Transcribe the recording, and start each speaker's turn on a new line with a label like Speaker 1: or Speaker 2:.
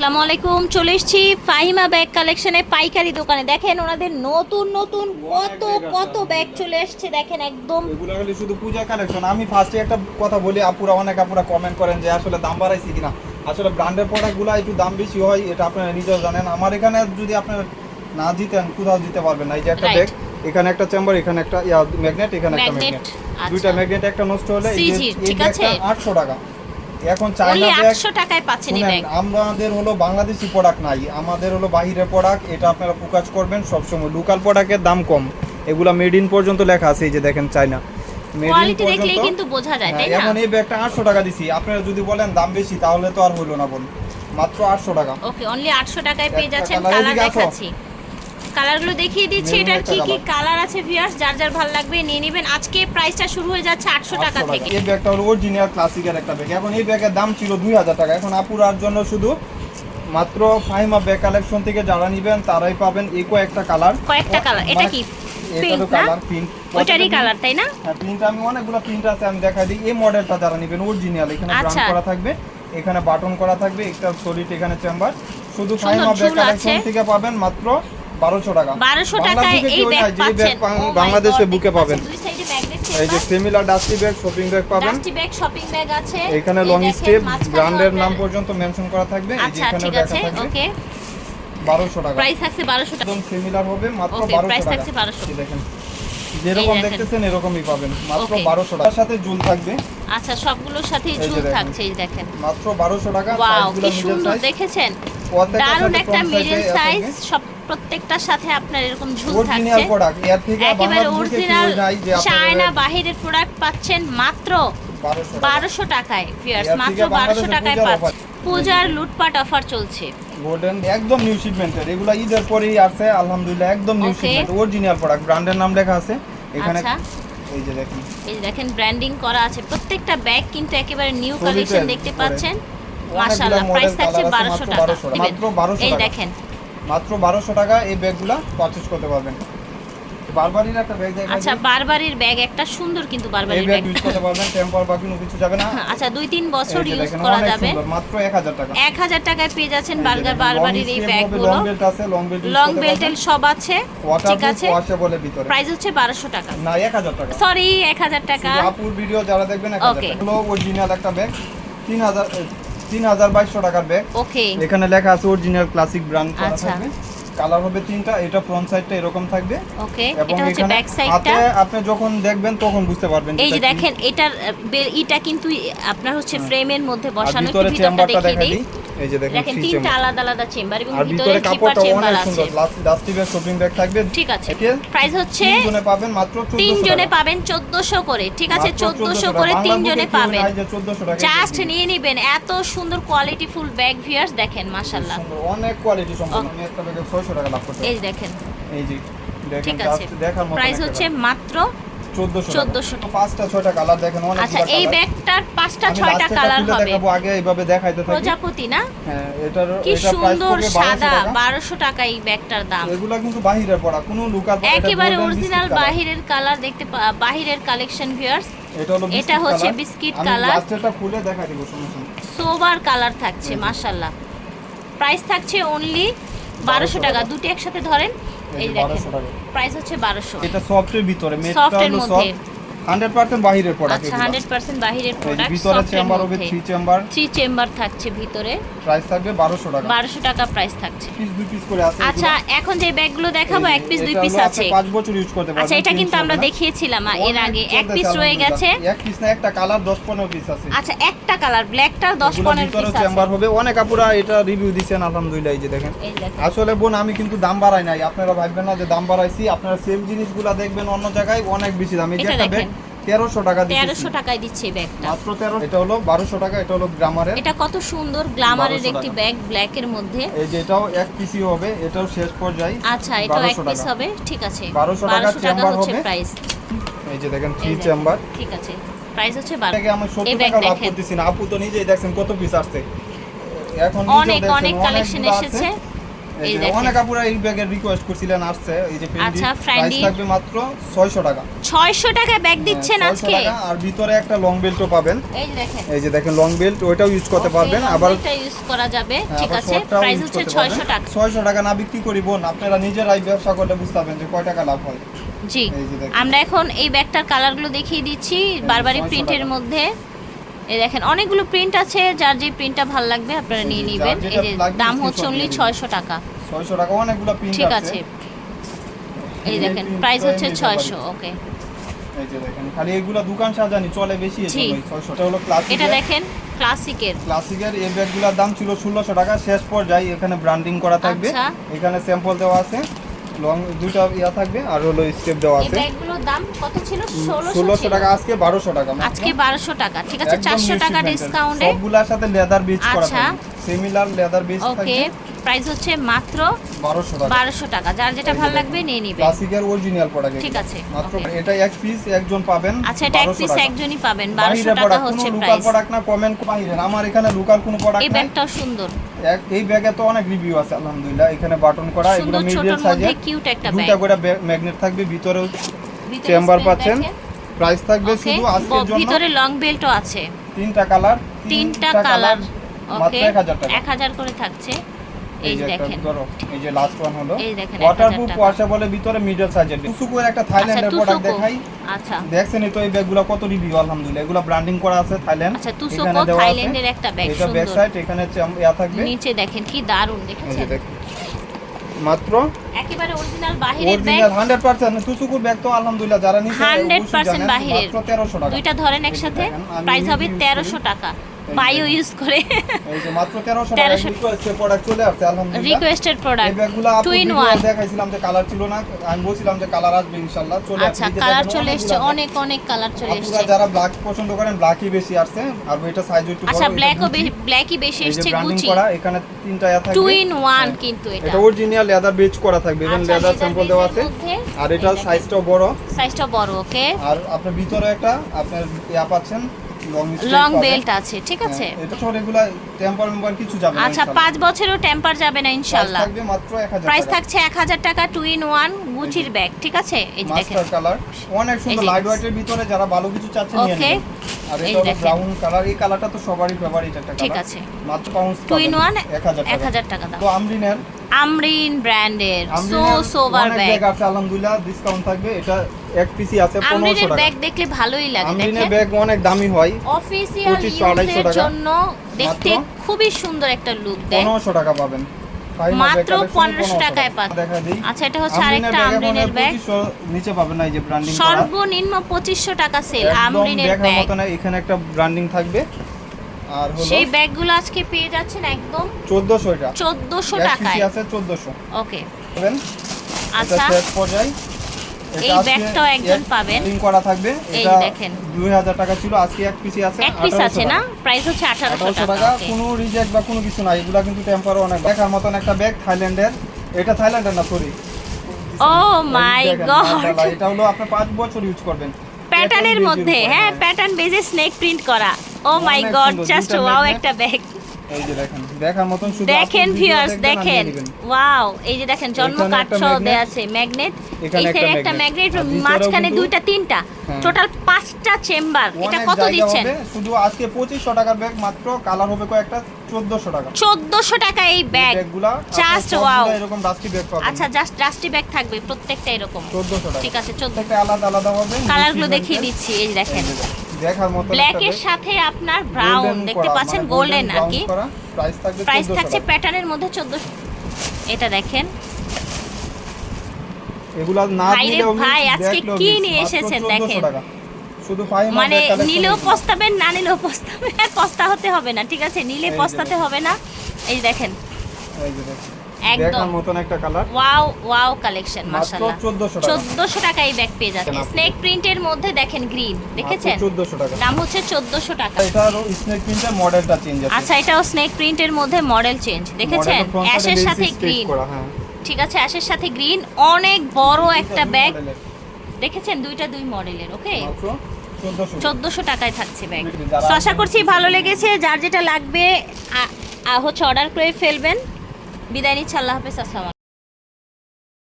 Speaker 1: আসসালামু আলাইকুম চলে এসেছি ফাহিমা ব্যাগ কালেকশনে পাইকারি দোকানে। দেখেন ওনাদের নতুন নতুন কত কত ব্যাগ চলে এসেছে দেখেন একদম।
Speaker 2: এগুলো হলে শুধু পূজা কালেকশন আমি ফার্স্টে একটা কথা বলি আপুরা অনেক আপুরা কমেন্ট করেন যে আসলে দাম বাড়াইছি কিনা। আসলে ব্র্যান্ডের প্রোডাক্টগুলো একটু দাম বেশি হয় এটা আপনারা নিজেও জানেন। আমার এখানে যদি আপনার না জিতেন কোথাও দিতে পারবেন না। এই যে একটা ব্যাগ এখানে একটা চেম্বার এখানে একটা ম্যাগনেট এখানে একটা ম্যাগনেট
Speaker 1: আচ্ছা।
Speaker 2: দুইটা ম্যাগনেট একটা নষ্ট হলে এই যে
Speaker 1: ঠিক আছে।
Speaker 2: ব্যাগটা 800 টাকা। এখন চায়না ব্যাগ
Speaker 1: আটশো টাকায় পাচ্ছেন এই ব্যাগ।
Speaker 2: আমাদের হলো বাংলাদেশি প্রোডাক্ট নাই আমাদের হলো বাহিরের প্রোডাক্ট এটা আপনারা ফোকাস করবেন সবসময়। লোকাল প্রোডাক্টের দাম কম এগুলা মেড ইন পর্যন্ত লেখা আছে এই যে দেখেন চায়না মেড ইন
Speaker 1: কোয়ালিটি দেখলেই কিন্তু বোঝা যায়
Speaker 2: হ্যাঁ,
Speaker 1: তাই না?
Speaker 2: এখন এই ব্যাগটা আটশো টাকা দিছি আপনারা যদি বলেন দাম বেশি তাহলে তো আর হলো না বল। মাত্র আটশো টাকা।
Speaker 1: ওকে অনলি আটশো টাকায় পেয়ে যাচ্ছেন কালার দেখাচ্ছি। কালারগুলো দেখিয়ে দিচ্ছি এটার কি কি কালার আছে ভিউয়ার্স যার যার ভালো লাগবে নিয়ে নেবেন। আজকে প্রাইসটা শুরু হয়ে যাচ্ছে আটশো টাকা থেকে।
Speaker 2: এই ব্যাগটা হলো অরিজিনাল ক্লাসিকের একটা ব্যাগ এখন এই ব্যাগের দাম ছিল দুই হাজার টাকা। এখন আপুরার জন্য শুধু মাত্র ফাইমা ব্যাগ কালেকশন থেকে যারা নিবেন তারাই পাবেন এই কয়েকটা কালার
Speaker 1: কয়েকটা কালার এটা কি
Speaker 2: এটা
Speaker 1: প্রিন্ট
Speaker 2: তো
Speaker 1: না?
Speaker 2: কালার
Speaker 1: তাই না?
Speaker 2: হ্যাঁ আমি অনেকগুলো আছে আমি দেখাই দিই। এই মডেলটা যারা নেবেন অরিজিনাল এখানে ব্রান্ড
Speaker 1: আচ্ছা।
Speaker 2: করা থাকবে এখানে বাটন করা থাকবে একটা সলিড এখানে চেম্বার শুধু ফাইমা ব্যাগ কালেকশন থেকে পাবেন মাত্র বারোশো টাকা।
Speaker 1: 1200 টাকায় এই ব্যাগ পাচ্ছেন। Oh
Speaker 2: বাংলাদেশে বুকে পাবেন। এই যে similar dusty bag shopping bag পাবেন।
Speaker 1: ডাস্টি ব্যাগ শপিং ব্যাগ আছে।
Speaker 2: এখানে লং স্টেপ ব্র্যান্ডের নাম পর্যন্ত মেনশন করা থাকবে। এই যে
Speaker 1: আচ্ছা
Speaker 2: এখানে
Speaker 1: আছে
Speaker 2: থাকবে
Speaker 1: ওকে
Speaker 2: বারোশো টাকা।
Speaker 1: প্রাইস থাকছে 1200 টাকা।
Speaker 2: একদম সিমিলার হবে মাত্র
Speaker 1: Okay,
Speaker 2: বারোশো
Speaker 1: price
Speaker 2: টাকা।
Speaker 1: থাকছে 1200
Speaker 2: দেখেন যেরকম দেখতেছেন এরকমই পাবেন। মাত্র
Speaker 1: Okay.
Speaker 2: বারোশো টাকার সাথে ঝুল থাকবে।
Speaker 1: আচ্ছা সবগুলোর সাথেই ঝুল থাকছে এই দেখেন।
Speaker 2: মাত্র বারোশো টাকা। সাইজগুলো মিডল সাইজ
Speaker 1: দেখেছেন। দারুণ একটা মিডল সাইজ সব প্রত্যেকটার সাথে আপনার এরকম ঝুল থাকছে। একেবারে অরিজিনাল চায়না বাহিরের প্রোডাক্ট পাচ্ছেন মাত্র বারোশো টাকায় ফিয়ার্স মাত্র বারোশো টাকায় পাচ্ছেন। পূজার লুটপাট অফার চলছে।
Speaker 2: গোল্ডেন একদম নিউ শিপমেন্টের এগুলা ঈদের পরেই আসছে আলহামদুলিল্লাহ একদম নিউ শিপমেন্ট অরিজিনাল প্রোডাক্ট ব্র্যান্ডের নাম লেখা আছে। এখানে
Speaker 1: আচ্ছা।
Speaker 2: এই যে দেখেন।
Speaker 1: এই দেখেন ব্র্যান্ডিং করা আছে। প্রত্যেকটা ব্যাগ কিন্তু একেবারে নিউ কালেকশন দেখতে পাচ্ছেন। মাশাআল্লাহ প্রাইস থাকছে
Speaker 2: colour আছে,
Speaker 1: বারোশো
Speaker 2: মাত্র
Speaker 1: টাকা।
Speaker 2: 1200
Speaker 1: দিবেন। এই দেখেন
Speaker 2: মাত্র বারোশো টাকা এই ব্যাগগুলা পারচেজ করতে পারবেন। বারবারির একটা ব্যাগ দেখা
Speaker 1: আচ্ছা বারবারির ব্যাগ একটা সুন্দর কিন্তু বারবারির
Speaker 2: ব্যাগ ইউজ করতে পারবেন টেম্পার বা কোনো কিছু যাবে না।
Speaker 1: আচ্ছা দুই তিন বছর ইউজ করা যাবে।
Speaker 2: মাত্র 1000 টাকা।
Speaker 1: এক হাজার টাকায় পেয়ে যাচ্ছেন বার্গার বারবারির এই ব্যাগগুলো
Speaker 2: long belt আছে লং বেল্ট
Speaker 1: লং বেল্টেল সব আছে ঠিক আছে?
Speaker 2: এর ভিতরে।
Speaker 1: প্রাইস হচ্ছে বারোশো টাকা।
Speaker 2: না 1000 টাকা।
Speaker 1: সরি এক হাজার টাকা।
Speaker 2: শুধু আপুর ভিডিও যারা দেখবেন 1000
Speaker 1: Okay.
Speaker 2: টাকা। হলো অরিজিনাল একটা ব্যাগ 3000 3200 টাকার ব্যাগ
Speaker 1: ওকে
Speaker 2: এখানে লেখা আছে অরিজিনাল ক্লাসিক ব্র্যান্ড
Speaker 1: আচ্ছা।
Speaker 2: কালার হবে তিনটা এটা ফ্রন্ট সাইডটা এরকম থাকবে।
Speaker 1: ওকে এটা হচ্ছে ব্যাক সাইডটা
Speaker 2: আপনি যখন দেখবেন তখন বুঝতে পারবেন
Speaker 1: এই যে
Speaker 2: এটা
Speaker 1: দেখেন এটার ইটা কিন্তু আপনার হচ্ছে ফ্রেমের মধ্যে বসানো একটু
Speaker 2: ভিতরে চেম্বারটা
Speaker 1: দেখিয়ে দিই।
Speaker 2: এই যে দেখেন
Speaker 1: তিনটা আলাদা আলাদা চেম্বার এবং ভিতরে
Speaker 2: কাপড়টা
Speaker 1: চেম্বার আছে।
Speaker 2: ডাস্টি ব্যাগ শপিং ব্যাগ থাকবে।
Speaker 1: ঠিক আছে। প্রাইস হচ্ছে
Speaker 2: তিনজনে পাবেন মাত্র 1400
Speaker 1: তিনজনে। পাবেন চোদ্দশো করে ঠিক আছে?
Speaker 2: মাত্র 1400
Speaker 1: করে। তিনজনে পাবেন।
Speaker 2: 1400
Speaker 1: জাস্ট নিয়ে নিবেন। এত সুন্দর কোয়ালিটি ফুল ব্যাগ ভিয়ার্স দেখেন
Speaker 2: সুন্দর, অনেক কোয়ালিটি সম্পন্ন। আমি একটা ব্যাগে 600 টাকা লাভ করতে
Speaker 1: এই দেখেন।
Speaker 2: এই যে
Speaker 1: ঠিক আছে।
Speaker 2: দেখার মতো
Speaker 1: প্রাইস হচ্ছে মাত্র
Speaker 2: 1400
Speaker 1: 1400
Speaker 2: টাকা পাঁচটা ছয়টা কালার দেখেন অনেক
Speaker 1: আচ্ছা কালার প্রজাপতি না?
Speaker 2: হ্যাঁ
Speaker 1: কি সুন্দর সাদা বারোশো টাকা এই ব্যাগটার দাম।
Speaker 2: এগুলা কিন্তু বাহিরের পড়া কোনো লুকার
Speaker 1: একেবারে অরিজিনাল বাহিরের কালার দেখতে বাহিরের কালেকশন ভিউয়ার্স
Speaker 2: এটা
Speaker 1: হচ্ছে
Speaker 2: খুলে দিব
Speaker 1: সোবার কালার থাকছে। মাশাল্লাহ প্রাইস থাকছে অনলি বারোশো
Speaker 2: 1200
Speaker 1: টাকা। দুটি একসাথে ধরেন
Speaker 2: এই
Speaker 1: দেখেন প্রাইস হচ্ছে বারোশো।
Speaker 2: এটা সফটের ভিতরে
Speaker 1: সফটের মধ্যে।
Speaker 2: সফট 100% বাহিরের প্রোডাক্ট
Speaker 1: আচ্ছা হান্ড্রেড পার্সেন্ট বাহিরের প্রোডাক্ট
Speaker 2: ভিতরে চেম্বার হবে
Speaker 1: মধ্যে
Speaker 2: থ্রি চেম্বার
Speaker 1: থ্রি চেম্বার থাকছে ভিতরে।
Speaker 2: প্রাইস থাকবে 1200 টাকা।
Speaker 1: বারোশো টাকা প্রাইস থাকছে।
Speaker 2: পিস দুই পিস করে আছে
Speaker 1: আচ্ছা এখন যে ব্যাগগুলো দেখাবো এক পিস দুই পিস আছে।
Speaker 2: 5 বছর ইউজ করতে পারবেন
Speaker 1: আচ্ছা এটা কিন্তু আমরা। দেখিয়েছিলাম এর আগে। এক পিস রয়ে গেছে।
Speaker 2: এক পিস না একটা কালার 10 15 পিস আছে।
Speaker 1: আচ্ছা একটা কালার দশ
Speaker 2: এগুলোর
Speaker 1: পনেরো পিস আছে।
Speaker 2: চেম্বার হবে। অনেক আপুরা এটা রিভিউ দিছেন আলহামদুলিল্লাহ এই যে দেখেন। আসলে বোন আমি কিন্তু দাম বাড়াই নাই। আপনারা ভাববেন না যে দাম বাড়াইছি। আপনারা সেম জিনিসগুলা দেখবেন অন্য জায়গায় অনেক বেশি দাম। এই যে একটা ব্যাগ
Speaker 1: দেখেন।
Speaker 2: তেরোশো টাকা দিচ্ছি
Speaker 1: তেরোশো টাকায় দিচ্ছে এই ব্যাগটা।
Speaker 2: মাত্র তেরো এটা হলো বারোশো টাকা এটা হলো গ্রামারের।
Speaker 1: এটা কত সুন্দর গ্লামারের একটি
Speaker 2: টাকা।
Speaker 1: ব্যাগ ব্ল্যাকের মধ্যে।
Speaker 2: এই যে এটাও এক পিসি হবে এটাও শেষ পর্যায়ে।
Speaker 1: আচ্ছা এটাও এক পিস হবে? ঠিক আছে।
Speaker 2: 1200 টাকা
Speaker 1: টাকা
Speaker 2: চেম্বার
Speaker 1: হচ্ছে
Speaker 2: হবে।
Speaker 1: প্রাইস
Speaker 2: এই যে দেখেন থ্রি চেম্বার
Speaker 1: ঠিক আছে। প্রাইস হচ্ছে বারো
Speaker 2: থেকে আমি
Speaker 1: এই
Speaker 2: সত্তর
Speaker 1: ব্যাগ
Speaker 2: টাকা লাভ করতেছি না। আপু তো নিজেই দেখছেন কত পিস আসছে। এখন
Speaker 1: অনেক অনেক কালেকশন এসেছে। এই দেখেন।
Speaker 2: অনেক আপুরা এই ব্যাগের রিকোয়েস্ট করছিলেন আসছে এই যে
Speaker 1: আচ্ছা, Fendi।
Speaker 2: থাকবে মাত্র 600 টাকা।
Speaker 1: ছয়শো টাকায় ব্যাগ দিচ্ছেন
Speaker 2: হ্যাঁ, 600
Speaker 1: আজকে?
Speaker 2: টাকা, আর ভিতরে একটা লং বেল্টও পাবেন।
Speaker 1: এই যে দেখেন।
Speaker 2: এই যে দেখেন লং বেল্ট ওইটাও ইউজ করতে পারবেন। আবার
Speaker 1: এটা ইউজ করা যাবে
Speaker 2: হ্যাঁ,
Speaker 1: ঠিক আছে। প্রাইস হচ্ছে
Speaker 2: করতে
Speaker 1: ছয়শো
Speaker 2: পারবেন।
Speaker 1: টাকা।
Speaker 2: 600 টাকা না বিক্রি করি বোন আপনারা নিজেরাই ব্যবসা করলে বুঝতে পারবেন যে কয় টাকা লাভ হয়।
Speaker 1: জি। আমরা এখন এই ব্যাগটার কালারগুলো দেখিয়ে দিচ্ছি বারবারি
Speaker 2: 600
Speaker 1: প্রিন্টের মধ্যে। এই দেখেন অনেকগুলো প্রিন্ট আছে যার যে প্রিন্টটা ভালো লাগবে আপনারা নিয়ে নেবেন। এই যে দাম হচ্ছে অনলি। ছয়শো টাকা।
Speaker 2: 600 টাকা অনেকগুলো প্রিন্ট
Speaker 1: ঠিক আছে। এই দেখেন প্রাইস হচ্ছে ছয়শো ওকে।
Speaker 2: এই যে দেখেন খালি এগুলা দোকান সাজানি চলে বেশি
Speaker 1: জি।
Speaker 2: এই 600 টাকা হলো ক্লাসিক
Speaker 1: এটা দেখেন ক্লাসিকের
Speaker 2: ক্লাসিকের এই ব্যাগগুলোর দাম ছিল ষোলোশো টাকা শেষ পর্যায়ে এখানে ব্র্যান্ডিং করা থাকবে।
Speaker 1: আচ্ছা।
Speaker 2: এখানে স্যাম্পল দেওয়া আছে। লং দুইটা ইয়া থাকবে আর হলো স্টেপ দেওয়া আছে।
Speaker 1: ব্যাগগুলোর দাম কত ছিল?
Speaker 2: ষোলোশো
Speaker 1: ষোলোশো
Speaker 2: টাকা আজকে বারোশো টাকা
Speaker 1: আজকে বারোশো টাকা ঠিক আছে
Speaker 2: একদম
Speaker 1: চারশো
Speaker 2: new
Speaker 1: টাকা
Speaker 2: shipment এর।
Speaker 1: ডিসকাউন্টে
Speaker 2: সবগুলার সাথে লেদার বেচ করা
Speaker 1: আচ্ছা।
Speaker 2: সিমিলার লেদার বেচ থাকবে।
Speaker 1: প্রাইস হচ্ছে মাত্র
Speaker 2: বারোশো টাকা।
Speaker 1: বারোশো টাকা। যার যেটা ভালো লাগবে নিয়ে নিবে।
Speaker 2: ক্লাসিকের অরিজিনাল প্রোডাক্ট
Speaker 1: ঠিক আছে,
Speaker 2: মাত্র এটা এক পিস একজন পাবেন
Speaker 1: আচ্ছা এটা এক পিস একজনই পাবেন বারোশো
Speaker 2: বাহিরে
Speaker 1: টাকা
Speaker 2: প্রোডাক্ট
Speaker 1: হচ্ছে
Speaker 2: কোনো লোকাল প্রোডাক্ট না কমেন্ট বাহিরের আমার এখানে লোকাল কোনো প্রোডাক্ট
Speaker 1: এই
Speaker 2: নাই।
Speaker 1: ব্যাগটাও সুন্দর।
Speaker 2: এই ব্যাগে তো অনেক রিভিউ আছে আলহামদুলিল্লাহ। এখানে বাটন করা এগুলো মিডিয়াম
Speaker 1: সাইজে
Speaker 2: দুটা করে ম্যাগনেট থাকবে
Speaker 1: ভিতরে
Speaker 2: চেম্বার পাচ্ছেন। প্রাইস থাকবে শুধু আজকের জন্য
Speaker 1: ভিতরে লং বেল্টও আছে।
Speaker 2: তিনটা কালার
Speaker 1: তিনটা কালার
Speaker 2: মাত্র
Speaker 1: ওকে
Speaker 2: 1000 টাকা।
Speaker 1: এক হাজার করে থাকছে। এই
Speaker 2: এই
Speaker 1: যে
Speaker 2: যে
Speaker 1: দেখেন।
Speaker 2: ধরো এই যে লাস্ট ওয়ান হলো।
Speaker 1: এই দেখেন,
Speaker 2: ওয়াটারপ্রুফ
Speaker 1: টাকা।
Speaker 2: বলে ভিতরে মিডল সাইজের টুসুকুর একটা থাইল্যান্ডের প্রোডাক্ট দেখাই।
Speaker 1: আচ্ছা।
Speaker 2: দেখছেনই তো এই ব্যাগগুলো কত রিভিউ আলহামদুলিল্লাহ। এগুলো ব্র্যান্ডিং করা আছে থাইল্যান্ড
Speaker 1: আচ্ছা
Speaker 2: এখানে
Speaker 1: তুসোকো
Speaker 2: দেওয়া আছে।
Speaker 1: থাইল্যান্ডের একটা ব্যাগ
Speaker 2: এটা ব্যাক সাইড এখানে ইয়া থাকবে।
Speaker 1: নিচে দেখেন কি দারুণ দেখেছেন?
Speaker 2: মাত্র
Speaker 1: একেবারে অরিজিনাল বাহিরের ব্যাগ
Speaker 2: 100% তুসুকুর ব্যাগ তো আলহামদুলিল্লাহ যারা নিছে
Speaker 1: 100% বাহিরের।
Speaker 2: মাত্র 1300 টাকা।
Speaker 1: দুইটা ধরেন একসাথে। প্রাইস হবে। তেরোশো টাকা। বায়ো। ইউজ করে।
Speaker 2: এই যে মাত্র 1300 টাকা
Speaker 1: 1300
Speaker 2: রিকোয়েস্টের প্রোডাক্ট চলে আসছে আলহামদুলিল্লাহ।
Speaker 1: Requested product two in one
Speaker 2: দেখাইছিলাম যে কালার ছিল না আমি বলছিলাম যে কালার আসবে ইনশাআল্লাহ চলে
Speaker 1: আচ্ছা কালার চলে এসছে অনেক অনেক কালার চলে
Speaker 2: আপনারা যারা ব্ল্যাক পছন্দ করেন ব্ল্যাকই বেশি আসছে আর এটা সাইজ একটু বড়
Speaker 1: আচ্ছা ব্ল্যাকও ব্ল্যাকই বেশি এসছে গুচি
Speaker 2: করা এখানে তিনটা ইয়া থাকবে।
Speaker 1: Two in one. কিন্তু এটা
Speaker 2: এটা। অরিজিনাল লেদার বেচ করা থাকবে এখানে
Speaker 1: আচ্ছা,
Speaker 2: লেদার স্যাম্পল দেওয়া আছে। আর এটা। সাইজটাও বড়।
Speaker 1: সাইজটা বড় ওকে
Speaker 2: আর আপনার ভিতরে একটা আপনার ইয়া পাচ্ছেন লং
Speaker 1: বেল্ট আছে ঠিক আছে?
Speaker 2: হ্যাঁ, এটা ছোট এগুলা টেম্পার মেম্বার কিছু যাবে না
Speaker 1: আচ্ছা
Speaker 2: ইনশাআল্লাহ।
Speaker 1: পাঁচ বছরেও টেম্পার যাবে না ইনশাল্লাহ।
Speaker 2: থাকবে মাত্র 1000
Speaker 1: প্রাইস থাকছে এক হাজার টাকা টু ইন ওয়ান গুচির ব্যাগ ঠিক আছে? এই যে দেখেন।
Speaker 2: মাস্টার কালার অনেক সুন্দর
Speaker 1: যে-
Speaker 2: লাইট ওয়েটের ভিতরে যারা ভালো কিছু চাচ্ছে নিয়ে. নেবেন। আর
Speaker 1: এই
Speaker 2: এটা ব্রাউন কালার এই কালারটা তো সবারই ফেভারিট একটা
Speaker 1: ঠিক আছে।
Speaker 2: মাত্র পাউন্ড
Speaker 1: টু ইন ওয়ান
Speaker 2: 1000 টাকা।
Speaker 1: দাম।
Speaker 2: তো আমরিনের
Speaker 1: আমরিন ব্র্যান্ডের। সো সোভার ব্যাগ
Speaker 2: আছে আলহামদুলিল্লাহ। ডিসকাউন্ট থাকবে। এটা এক পিসি আছে 1500 টাকা।
Speaker 1: ব্যাগ দেখলে ভালোই লাগে দেখেন।
Speaker 2: ব্যাগ অনেক দামি হয়
Speaker 1: অফিসিয়াল
Speaker 2: 2500
Speaker 1: ইউজের
Speaker 2: টাকা।
Speaker 1: জন্য দেখতে খুবই সুন্দর একটা লুক দেয়
Speaker 2: 1500 টাকা পাবেন।
Speaker 1: মাত্র
Speaker 2: ব্যাগ
Speaker 1: 1500 টাকায় পাচ্ছেন। আচ্ছা এটা হচ্ছে আরেকটা আমরিনের ব্যাগ
Speaker 2: নিচে পাবেন না এই যে ব্র্যান্ডিং
Speaker 1: সর্বনিম্ন পঁচিশশো টাকা সেল আমরিনের ব্যাগ
Speaker 2: এখানে একটা ব্র্যান্ডিং থাকবে। আর হলো
Speaker 1: সেই ব্যাগগুলো আজকে পেয়ে যাচ্ছেন একদম
Speaker 2: 1400 এটা।
Speaker 1: চোদ্দশো
Speaker 2: এক
Speaker 1: টাকায়।
Speaker 2: আছে 1400
Speaker 1: ওকে আচ্ছা। এই ব্যাগটাও একজন পাবেন।
Speaker 2: লিং করা থাকবে।
Speaker 1: এই
Speaker 2: এটা
Speaker 1: দেখেন।
Speaker 2: 2000 টাকা ছিল আজকে এক পিসি আছে
Speaker 1: এক পিস আছে না? প্রাইস হচ্ছে
Speaker 2: 1800
Speaker 1: টাকা
Speaker 2: কোনো রিজেক্ট বা কোনো কিছু নাই এগুলা কিন্তু টেম্পারও অনেক। দেখার মতন একটা ব্যাগ থাইল্যান্ডের। এটা থাইল্যান্ডের না সরি
Speaker 1: ও মাই গড
Speaker 2: এটা হলো আপনি 5 বছর ইউজ করবেন।
Speaker 1: প্যাটার্নের মধ্যে হ্যাঁ প্যাটার্ন বেজে স্নেক প্রিন্ট করা। Oh my god just wow একটা ব্যাগ
Speaker 2: এই যে দেখেন দেখার মতন শুধু
Speaker 1: দেখেন
Speaker 2: আপনি
Speaker 1: ভিউয়ার্স
Speaker 2: দেখবেন আর নিয়ে
Speaker 1: দেখেন ওয়াও এই যে দেখেন জন্ম
Speaker 2: এখানে
Speaker 1: কার্ড সহ দেয়া আছে ম্যাগনেট এই
Speaker 2: একটা
Speaker 1: সাইডে একটা ম্যাগনেট মাঝখানে দুইটা তিনটা
Speaker 2: হ্যাঁ।
Speaker 1: টোটাল পাঁচটা চেম্বার এটা কত দিচ্ছেন?
Speaker 2: শুধু আজকে 2500 টাকার ব্যাগ মাত্র কালার হবে কয়েকটা 1400 টাকা।
Speaker 1: চোদ্দশো টাকা এই ব্যাগ
Speaker 2: এরকম ডাস্টি পাবেন।
Speaker 1: আচ্ছা জাস্ট ডাস্টি ব্যাগ থাকবে প্রত্যেকটা এরকম।
Speaker 2: 1400 টাকা।
Speaker 1: ঠিক আছে
Speaker 2: আলাদা আলাদা হবে।
Speaker 1: কালারগুলো দেখিয়ে দিচ্ছি এই যে দেখেন।
Speaker 2: এই দেখেন, মতো
Speaker 1: ব্ল্যাকের সাথে আপনার ব্রাউন দেখতে পাচ্ছেন গোল্ডেন আর কি
Speaker 2: প্রাইস মানে
Speaker 1: থাকছে প্যাটার্নের মধ্যে চোদ্দশো। এটা দেখেন।
Speaker 2: এগুলা না নিলেও
Speaker 1: ভাই, আজকে কি নিয়ে এসেছেন দেখেন।
Speaker 2: শুধু
Speaker 1: মানে নিলেও পস্তাবেন না নিলেও পস্তাবেন পস্তা হতে হবে না ঠিক আছে? নিলে পস্তাতে হবে না। এই যে দেখেন। একদম।
Speaker 2: দেখার মতন একটা কালার
Speaker 1: ওয়াও ওয়াও কালেকশন
Speaker 2: মাত্র
Speaker 1: মাশাআল্লাহ।
Speaker 2: 1400 টাকা।
Speaker 1: এই ব্যাগ পেয়ে। স্নেক প্রিন্টের মধ্যে দেখেন গ্রিন দেখেছেন?
Speaker 2: 1400 টাকা।
Speaker 1: দাম হচ্ছে চোদ্দশো টাকা।
Speaker 2: এটার স্নেক প্রিন্টের মডেলটা চেঞ্জ আছে।
Speaker 1: আচ্ছা এটাও স্নেক প্রিন্টের মধ্যে মডেল চেঞ্জ দেখেছেন? অ্যাশের সাথে গ্রিন
Speaker 2: হ্যাঁ।
Speaker 1: ঠিক আছে অ্যাশের সাথে গ্রিন অনেক বড় একটা ব্যাগ দেখেছেন? দুইটা দুই মডেলের ওকে
Speaker 2: মাত্র 1400
Speaker 1: চোদ্দশো টাকায় থাকছে ব্যাগ আশা করছি ভালো লেগেছে। যার যেটা লাগবে হচ্ছে অর্ডার করে ফেলবেন। বিদায় নিচ্ছি আল্লাহ হাফেজ আসসালাম